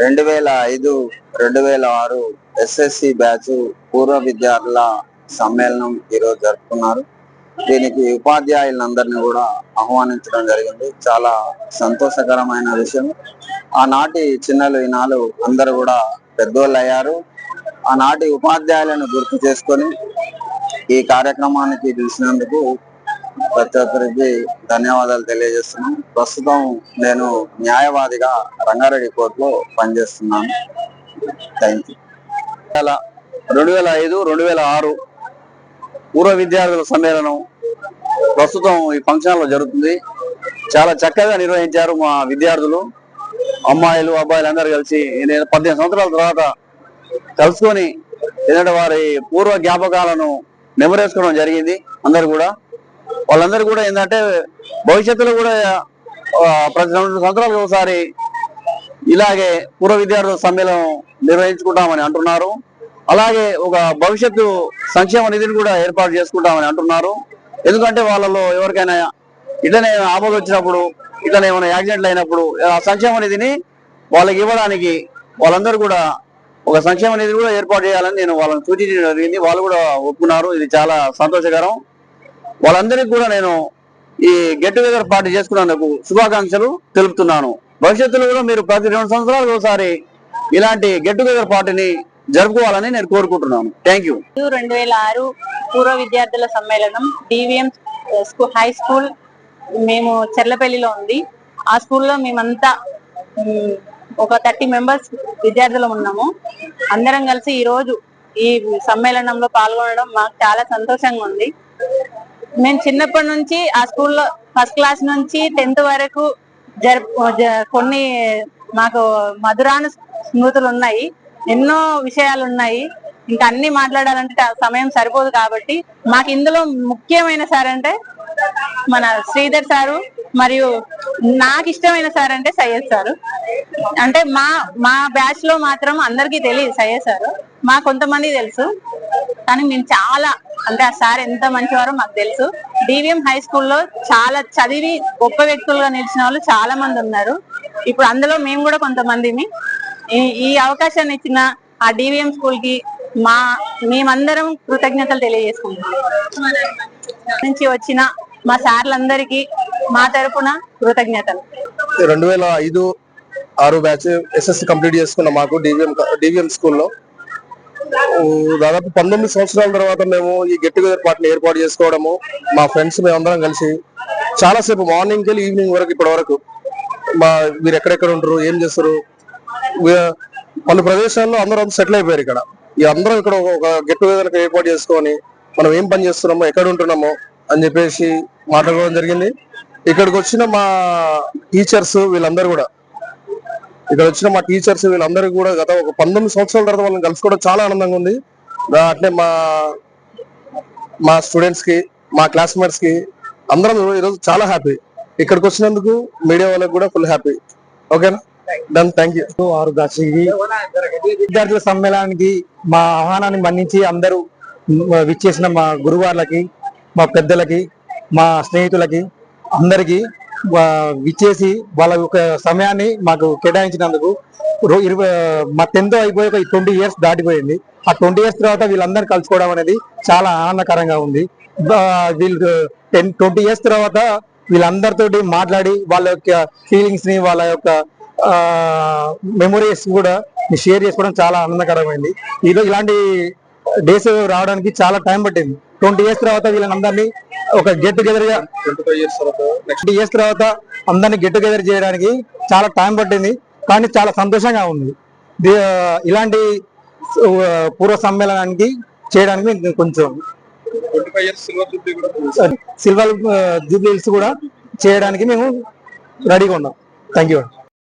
రెండు వేల ఐదు రెండు వేల ఆరు ఎస్ఎస్సి బ్యాచ్ పూర్వ విద్యార్థుల సమ్మేళనం ఈరోజు జరుపుకున్నారు. దీనికి ఉపాధ్యాయులందరినీ కూడా ఆహ్వానించడం జరిగింది. చాలా సంతోషకరమైన విషయం. ఆనాటి చిన్నలు ఈనాలు అందరూ కూడా పెద్దోళ్ళు అయ్యారు ఆనాటి ఉపాధ్యాయులను గుర్తు చేసుకొని ఈ కార్యక్రమానికి పిలిచినందుకు ప్రతి ఒక్కరికి ధన్యవాదాలు తెలియజేస్తున్నాం. ప్రస్తుతం నేను న్యాయవాదిగా రంగారెడ్డి కోర్టులో పనిచేస్తున్నాను. థ్యాంక్ యూ రెండు వేల ఐదు రెండు వేల ఆరు పూర్వ విద్యార్థుల సమ్మేళనం ప్రస్తుతం ఈ ఫంక్షన్లో జరుగుతుంది. చాలా చక్కగా నిర్వహించారు మా విద్యార్థులు అమ్మాయిలు అబ్బాయిలు అందరూ కలిసి. నేను పద్దెనిమిది సంవత్సరాల తర్వాత కలుసుకొని ఏంటంటే వారి పూర్వ జ్ఞాపకాలను నెమరేసుకోవడం జరిగింది. అందరు కూడా వాళ్ళందరూ కూడా ఏంటంటే భవిష్యత్తులో కూడా ప్రతి రెండు సంవత్సరాలకు ఒకసారి ఇలాగే పూర్వ విద్యార్థుల సమ్మేళనం నిర్వహించుకుంటామని అంటున్నారు. అలాగే ఒక భవిష్యత్తు సంక్షేమ నిధిని కూడా ఏర్పాటు చేసుకుంటామని అంటున్నారు. ఎందుకంటే వాళ్ళలో ఎవరికైనా ఇట్లనే ఆపద వచ్చినప్పుడు ఇట్లనే ఏమైనా యాక్సిడెంట్లు అయినప్పుడు ఆ సంక్షేమ నిధిని వాళ్ళకి ఇవ్వడానికి వాళ్ళందరూ కూడా ఒక సంక్షేమ నిధి కూడా ఏర్పాటు చేయాలని నేను వాళ్ళని సూచించడం జరిగింది. వాళ్ళు కూడా ఒప్పుకున్నారు. ఇది చాలా సంతోషకరం. వాళ్ళందరికీ కూడా నేను ఈ గెట్ టుగెదర్ పార్టీ చేసుకున్నందుకు శుభాకాంక్షలు తెలుపుతున్నాను. భవిష్యత్తులో కూడా మీరు ప్రతి రెండు సంవత్సరాలకు ఒకసారి ఇలాంటి గెట్ టుగెదర్ పార్టీని జరుపుకోవాలని నేను కోరుకుంటున్నాను. థ్యాంక్ యూ రెండు వేల ఆరు పూర్వ విద్యార్థుల సమ్మేళనం డివిఎం స్కూల్ హై స్కూల్ మేము చెర్లపల్లిలో ఉంది. ఆ స్కూల్లో మేమంతా ఒక థర్టీ మెంబర్స్ విద్యార్థులం ఉన్నాము. అందరం కలిసి ఈరోజు ఈ సమ్మేళనంలో పాల్గొనడం మాకు చాలా సంతోషంగా ఉంది. మేము చిన్నప్పటి నుంచి ఆ స్కూల్లో ఫస్ట్ క్లాస్ నుంచి టెన్త్ వరకు జరుపు జ- కొన్ని మాకు మధురాను స్మృతులు ఉన్నాయి. ఎన్నో విషయాలు ఉన్నాయి. ఇంకా అన్ని మాట్లాడాలంటే సమయం సరిపోదు కాబట్టి మాకు ఇందులో ముఖ్యమైన సార్ అంటే మన శ్రీధర్ సారు మరియు నాకు ఇష్టమైన సార్ అంటే సయ్యద్ సారు. అంటే మా మా బ్యాచ్లో మాత్రం అందరికీ తెలియదు సయ్యద్ సారు. మా కొంతమంది తెలుసు. కానీ మేము చాలా అంటే ఆ సార్ ఎంత మంచివారో మాకు తెలుసు. డివిఎం హై స్కూల్లో చాలా చదివి గొప్ప వ్యక్తులుగా నిలిచిన వాళ్ళు చాలా మంది ఉన్నారు. ఇప్పుడు అందులో మేము కూడా కొంతమందిని ఈ ఈ అవకాశాన్ని ఇచ్చిన ఆ డివిఎం స్కూల్కి మా మేమందరం కృతజ్ఞతలు తెలియజేసుకుంటున్నాం. నుంచి వచ్చిన మా సార్లందరికీ మా తరపున కృతజ్ఞతలు. రెండు వేల ఐదు ఆరు బ్యాచ్ ఎస్ఎస్సి కంప్లీట్ చేసుకున్న మాకు డివిఎం డివిఎం స్కూల్లో దాదాపు పంతొమ్మిది సంవత్సరాల తర్వాత మేము ఈ గెట్ టుగెదర్ పార్టీని ఏర్పాటు చేసుకోవడము మా ఫ్రెండ్స్ మేమందరం కలిసి చాలాసేపు మార్నింగ్ వెళ్ళి ఈవినింగ్ వరకు ఇప్పటి వరకు మా మీరు ఎక్కడెక్కడ ఉంటారు ఏం చేస్తారు పలు ప్రదేశాల్లో అందరూ సెటిల్ అయిపోయారు ఇక్కడ. ఈ అందరం ఇక్కడ ఒక- ఒక గెట్ టుగెదర్ ఏర్పాటు చేసుకొని మనం ఏం పని చేస్తున్నామో ఎక్కడ ఉంటున్నామో అని చెప్పేసి మాట్లాడుకోవడం జరిగింది. ఇక్కడికి వచ్చిన మా టీచర్స్ వీళ్ళందరూ కూడా ఇక్కడ వచ్చిన మా టీచర్స్ వీళ్ళందరూ కూడా గత ఒక పంతొమ్మిది సంవత్సరాల తర్వాత వాళ్ళని కలుసుకోవడం చాలా ఆనందంగా ఉంది. దా- అట్లే మా మా స్టూడెంట్స్కి మా క్లాస్మేట్స్కి అందరం ఈరోజు చాలా హ్యాపీ ఇక్కడికి వచ్చినందుకు మీడియా వాళ్ళకి కూడా ఫుల్ హ్యాపీ ఓకేనా డన్ థ్యాంక్ యూ ఆరు విద్యార్థుల సమ్మేళనానికి మా ఆహ్వానాన్ని మన్నించి అందరూ విచ్చేసిన మా గురువార్లకి మా పెద్దలకి మా స్నేహితులకి అందరికీ విచ్చేసి వాళ్ళ యొక్క సమయాన్ని మాకు కేటాయించినందుకు ఇరవై మా టెన్త్ అయిపోయాక ఈ ట్వంటీ ఇయర్స్ దాటిపోయింది. ఆ ట్వంటీ ఇయర్స్ తర్వాత వీళ్ళందరూ కలుసుకోవడం అనేది చాలా ఆనందకరంగా ఉంది. వీళ్ళు టెన్ ట్వంటీ ఇయర్స్ తర్వాత వీళ్ళందరితోటి మాట్లాడి వాళ్ళ యొక్క ఫీలింగ్స్ని వాళ్ళ యొక్క మెమొరీస్ కూడా షేర్ చేసుకోవడం చాలా ఆనందకరమైంది. ఈరోజు ఇలాంటి డేస్ రావడానికి చాలా టైం పట్టింది. ట్వంటీ ఇయర్స్ తర్వాత వీళ్ళందరినీ ఒక గెట్ టుగెదర్గా ట్వంటీ ఇయర్స్ తర్వాత అందరినీ గెట్ టుగెదర్ చేయడానికి చాలా టైం పట్టింది కానీ చాలా సంతోషంగా ఉంది. ఇలాంటి పూర్వ సమ్మేళనానికి చేయడానికి కొంచెం సిల్వర్ జూబ్లీస్ కూడా చేయడానికి మేము రెడీగా ఉన్నాం. Thank you